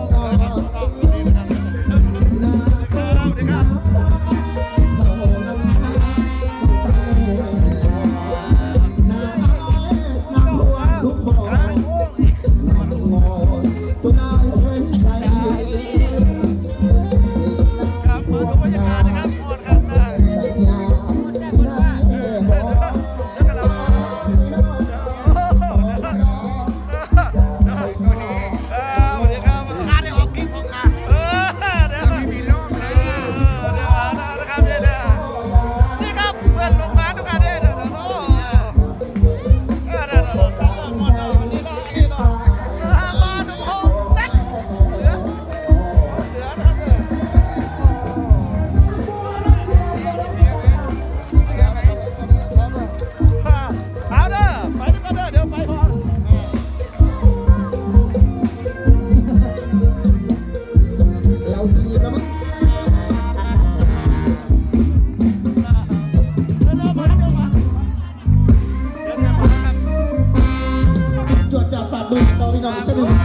อน นทีแล้วมั้จจัดฝาดมือตอพี่น้องสนึ่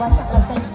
ว่าจ